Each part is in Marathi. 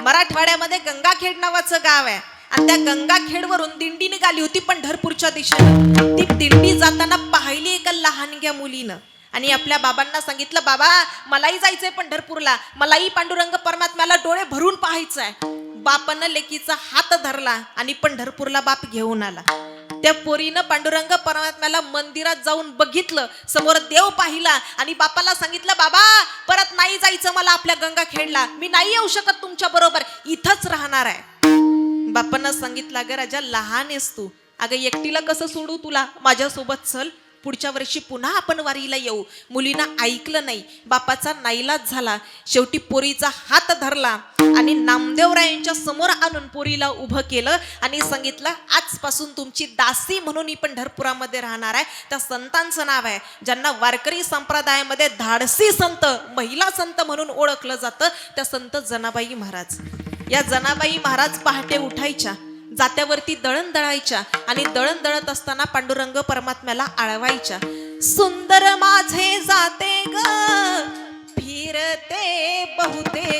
मराठवाड्यामध्ये गंगाखेड नावाचं गाव आहे. आणि त्या गंगाखेडवरून दिंडी निघाली होती पंढरपूरच्या दिशेनं. ती दिंडी जाताना पाहिली एका लहानग्या मुलीनं. आणि आपल्या बाबांना सांगितलं बाबा मलाही जायचंय पंढरपूरला मलाही पांडुरंग परमात्म्याला डोळे भरून पाहायचंय. बापानं लेकीचा हात धरला आणि पंढरपूरला बाप घेऊन आला. त्या पोरीनं पांडुरंग परमात्म्याला मंदिरात जाऊन बघितलं. समोर देव पाहिला आणि बापाला सांगितलं बाबा परत नाही जायचं मला आपल्या गंगा खेळला मी नाही येऊ शकत तुमच्या बरोबर. इथंच राहणार आहे. बापांना सांगितलं अगं राजा लहान आहेस तू. अगं एकटीला कसं सोडू तुला? माझ्यासोबत चल. पुढच्या वर्षी पुन्हा आपण वारीला येऊ. मुलीनं ऐकलं नाही. बापाचा नाईलाज झाला. शेवटी पोरीचा हात धरला आणि नामदेवरायांच्या समोर आणून पोरीला उभं केलं आणि सांगितलं आजपासून तुमची दासी म्हणून ही पंढरपुरामध्ये राहणार आहे. त्या संतांचं नाव आहे. ज्यांना वारकरी संप्रदायामध्ये धाडसी संत महिला संत म्हणून ओळखलं जातं त्या संत जनाबाई महाराज. या जनाबाई महाराज पहाटे उठायच्या. जात्यावरती दळण दळायच्या आणि दळण दळत असताना पांडुरंग परमात्म्याला आळवायच्या. सुंदर माझे जाते ग फिरते बहुते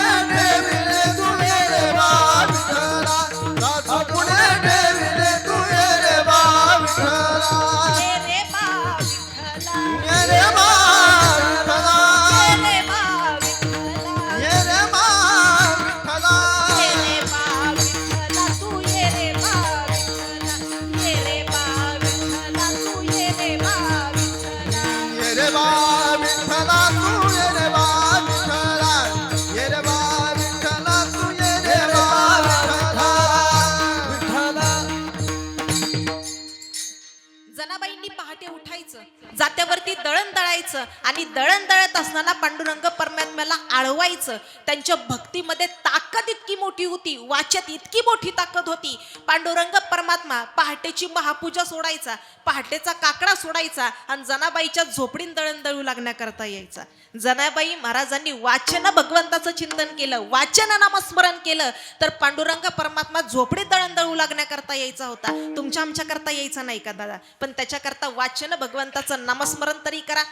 जनाबाईंनी पहाटे उठायचं जात्यावरती दळण दळायचं आणि दळण दळत असताना पांडुरंग परमात्म्याला आळवायचं. त्यांच्या भक्तीमध्ये ताकद इतकी मोठी होती वाचत इतकी मोठी ताकद होती. पांडुरंग परमात्मा पहाटेची महापूजा सोडायचा पहाटेचा काकडा सोडायचा आणि जनाबाईच्या झोपडीन दळण दळू लागण्याकरता यायचा. जनाबाई महाराजांनी वाचन भगवंताचं चिंतन केलं वाचन नामस्मरण केलं तर पांडुरंग परमात्मा झोपडीत दळण दळू लागण्याकरता यायचा होता. तुमच्या आमच्या करता यायचा नाही का दादा? पण करता वाचन भगवंताचं नामस्मरण तरी करा.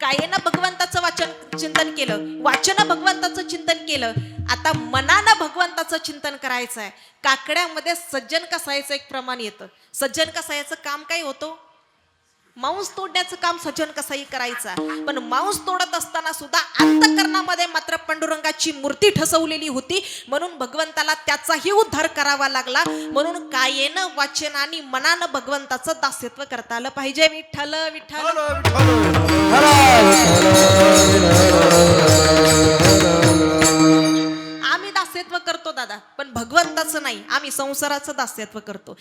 कायेनं भगवंताचं वाचन चिंतन केलं? वाचन भगवंताचं चिंतन केलं? आता मनानं भगवंताचं चिंतन करायचं आहे काकड्यामध्ये सज्जन कसायचं एक प्रमाण येतं. सज्जन कसायचं काम काय होतं? मांस तोडण्याचं काम सज्जन कसाही करायचा. पण मांस तोडत असताना सुद्धा अंतकरणामध्ये मात्र पांडुरंगाची मूर्ती ठसवलेली होती. म्हणून भगवंताला त्याचाही उद्धार करावा लागला. म्हणून कायेनं वाचन आणि मनानं भगवंताचं दास्यत्व करता आलं पाहिजे. विठ्ठल विठ्ठल. आम्ही दास्यत्व करतो दादा पण भगवंताचं नाही. आम्ही संसाराचं दास्यत्व करतो.